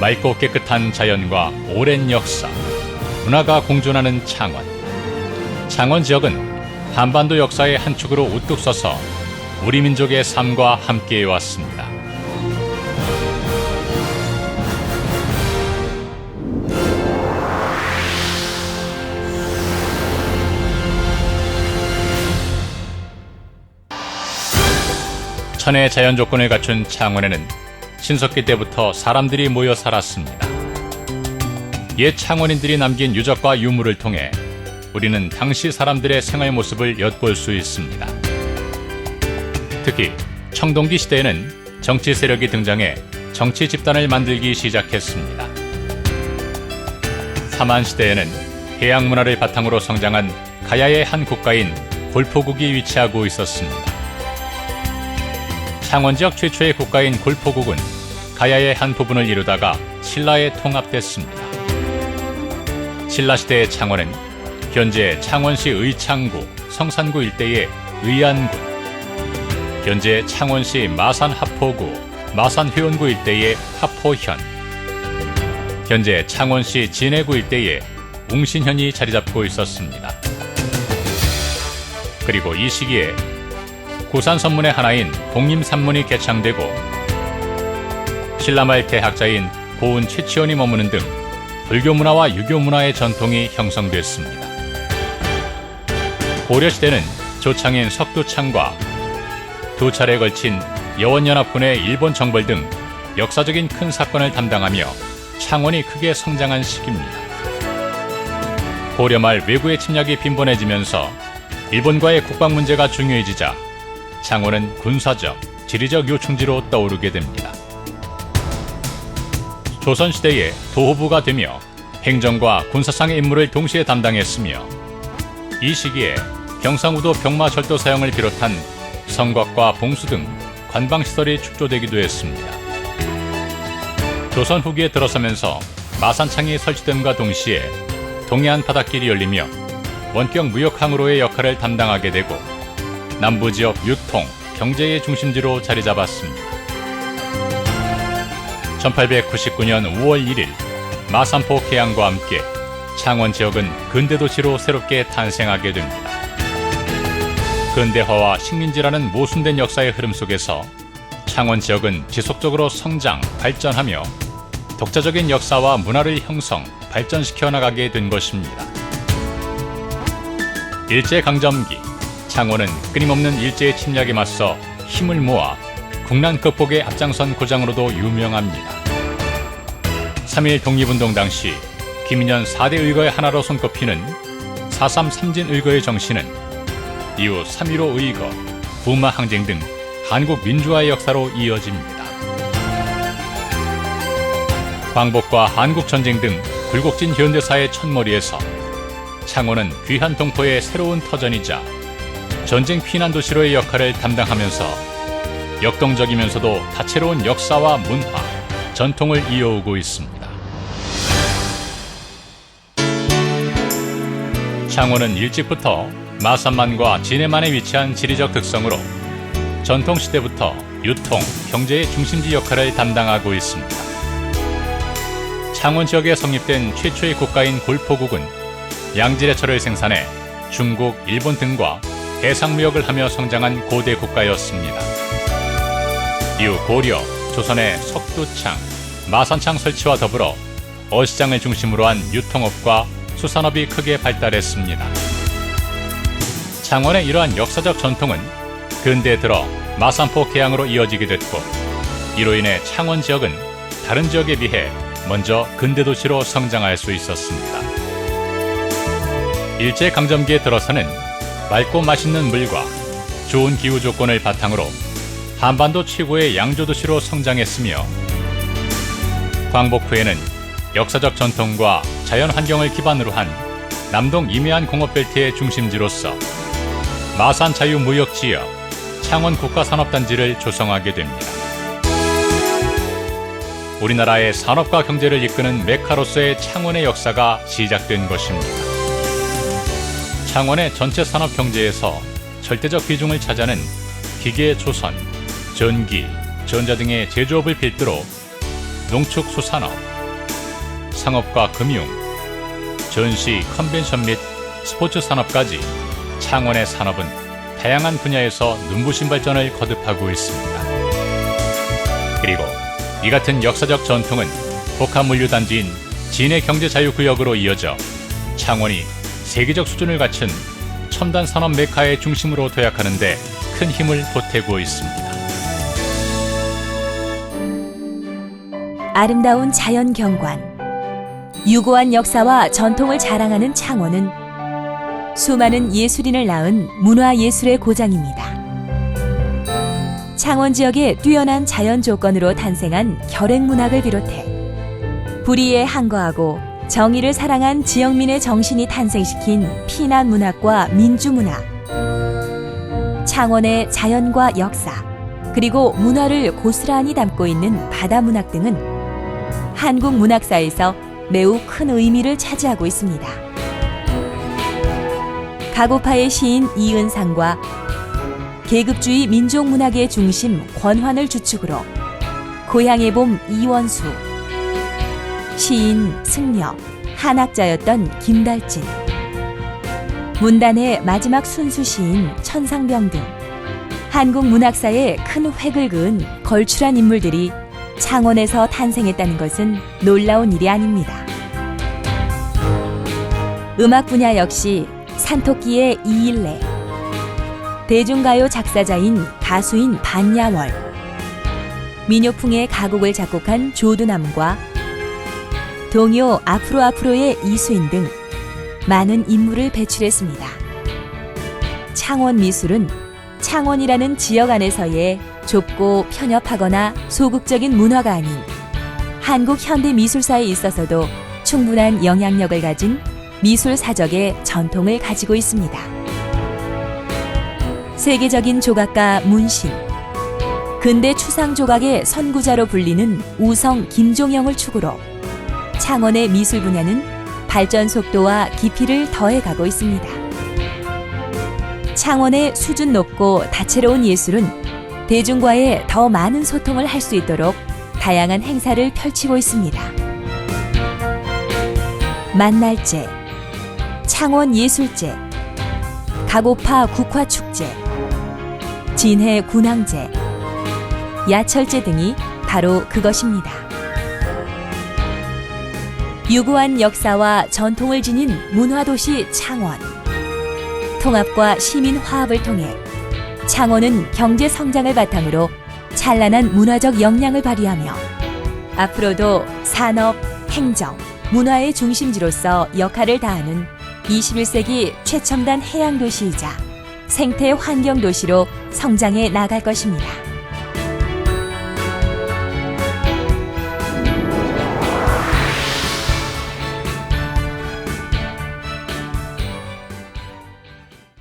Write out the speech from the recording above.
맑고 깨끗한 자연과 오랜 역사, 문화가 공존하는 창원. 창원 지역은 한반도 역사의 한 축으로 우뚝 서서 우리 민족의 삶과 함께해 왔습니다. 천혜의 자연 조건을 갖춘 창원에는 신석기 때부터 사람들이 모여 살았습니다. 옛 창원인들이 남긴 유적과 유물을 통해 우리는 당시 사람들의 생활 모습을 엿볼 수 있습니다. 특히 청동기 시대에는 정치 세력이 등장해 정치 집단을 만들기 시작했습니다. 삼한 시대에는 해양 문화를 바탕으로 성장한 가야의 한 국가인 골포국이 위치하고 있었습니다. 창원 지역 최초의 국가인 골포국은 가야의 한 부분을 이루다가 신라에 통합됐습니다. 신라 시대의 창원은 현재 창원시 의창구, 성산구 일대의 의안군, 현재 창원시 마산 하포구, 마산 회원구 일대의 하포현, 현재 창원시 진해구 일대의 웅신현이 자리 잡고 있었습니다. 그리고 이 시기에 고산 선문의 하나인 복림산문이 개창되고 신라말 대학자인 고은 최치원이 머무는 등 불교 문화와 유교 문화의 전통이 형성됐습니다. 고려 시대는 조창인 석두창과 두 차례에 걸친 여원연합군의 일본 정벌 등 역사적인 큰 사건을 담당하며 창원이 크게 성장한 시기입니다. 고려 말 외구의 침략이 빈번해지면서 일본과의 국방 문제가 중요해지자 창원은 군사적, 지리적 요충지로 떠오르게 됩니다. 조선시대의 도호부가 되며 행정과 군사상의 임무를 동시에 담당했으며 이 시기에 경상우도 병마철도 사용을 비롯한 성곽과 봉수 등 관방시설이 축조되기도 했습니다. 조선 후기에 들어서면서 마산창이 설치됨과 동시에 동해안 바닷길이 열리며 원격 무역항으로의 역할을 담당하게 되고 남부 지역 유통, 경제의 중심지로 자리 잡았습니다. 1899년 5월 1일 마산포 개항과 함께 창원 지역은 근대도시로 새롭게 탄생하게 됩니다. 근대화와 식민지라는 모순된 역사의 흐름 속에서 창원 지역은 지속적으로 성장, 발전하며 독자적인 역사와 문화를 형성, 발전시켜 나가게 된 것입니다. 일제강점기, 창원은 끊임없는 일제의 침략에 맞서 힘을 모아 국난 극복에 앞장선 고장으로도 유명합니다. 3.1 독립운동 당시 김인현 4대 의거의 하나로 손꼽히는 4.3 삼진 의거의 정신은 이후 3.15 의거, 부마 항쟁 등 한국 민주화의 역사로 이어집니다. 광복과 한국전쟁 등 굴곡진 현대사의 첫머리에서 창원은 귀한 동포의 새로운 터전이자 전쟁 피난 도시로의 역할을 담당하면서 역동적이면서도 다채로운 역사와 문화, 전통을 이어오고 있습니다. 창원은 일찍부터 마산만과 진해만에 위치한 지리적 특성으로 전통시대부터 유통, 경제의 중심지 역할을 담당하고 있습니다. 창원 지역에 성립된 최초의 국가인 골포국은 양질의 철을 생산해 중국, 일본 등과 해상무역을 하며 성장한 고대 국가였습니다. 이후 고려, 조선의 석두창, 마산창 설치와 더불어 어시장을 중심으로 한 유통업과 수산업이 크게 발달했습니다. 창원의 이러한 역사적 전통은 근대 들어 마산포 개항으로 이어지게 됐고 이로 인해 창원 지역은 다른 지역에 비해 먼저 근대 도시로 성장할 수 있었습니다. 일제 강점기에 들어서는 맑고 맛있는 물과 좋은 기후 조건을 바탕으로 한반도 최고의 양조 도시로 성장했으며 광복 후에는 역사적 전통과 자연 환경을 기반으로 한 남동 임해안 공업벨트의 중심지로서 마산 자유무역지역 창원 국가산업단지를 조성하게 됩니다. 우리나라의 산업과 경제를 이끄는 메카로서의 창원의 역사가 시작된 것입니다. 창원의 전체 산업 경제에서 절대적 비중을 차지하는 기계 조선, 전기, 전자 등의 제조업을 필두로 농축수산업, 상업과 금융, 전시, 컨벤션 및 스포츠 산업까지 창원의 산업은 다양한 분야에서 눈부신 발전을 거듭하고 있습니다. 그리고 이 같은 역사적 전통은 복합물류단지인 진해 경제자유구역으로 이어져 창원이 세계적 수준을 갖춘 첨단 산업 메카의 중심으로 도약하는데 큰 힘을 보태고 있습니다. 아름다운 자연 경관, 유고한 역사와 전통을 자랑하는 창원은 수많은 예술인을 낳은 문화예술의 고장입니다. 창원 지역의 뛰어난 자연 조건으로 탄생한 결핵문학을 비롯해 불의에 항거하고 정의를 사랑한 지역민의 정신이 탄생시킨 피난 문학과 민주 문학, 창원의 자연과 역사, 그리고 문화를 고스란히 담고 있는 바다 문학 등은 한국 문학사에서 매우 큰 의미를 차지하고 있습니다. 가고파의 시인 이은상과 계급주의 민족문학의 중심 권환을 주축으로 고향의 봄 이원수, 시인 승려, 한학자였던 김달진, 문단의 마지막 순수 시인 천상병 등 한국 문학사에 큰 획을 그은 걸출한 인물들이 창원에서 탄생했다는 것은 놀라운 일이 아닙니다. 음악 분야 역시 산토끼의 이일레, 대중가요 작사자인 가수인 반야월, 민요풍의 가곡을 작곡한 조두남과 동요 앞으로 앞으로의 이수인 등 많은 인물을 배출했습니다. 창원 미술은 창원이라는 지역 안에서의 좁고 편협하거나 소극적인 문화가 아닌 한국 현대 미술사에 있어서도 충분한 영향력을 가진 미술 사적의 전통을 가지고 있습니다. 세계적인 조각가 문신, 근대 추상 조각의 선구자로 불리는 우성 김종영을 축으로 창원의 미술 분야는 발전 속도와 깊이를 더해가고 있습니다. 창원의 수준 높고 다채로운 예술은 대중과의 더 많은 소통을 할 수 있도록 다양한 행사를 펼치고 있습니다. 만날제, 창원 예술제, 가고파 국화축제, 진해 군항제, 야철제 등이 바로 그것입니다. 유구한 역사와 전통을 지닌 문화도시 창원. 통합과 시민 화합을 통해 창원은 경제 성장을 바탕으로 찬란한 문화적 역량을 발휘하며 앞으로도 산업, 행정, 문화의 중심지로서 역할을 다하는 21세기 최첨단 해양 도시이자 생태 환경 도시로 성장해 나갈 것입니다.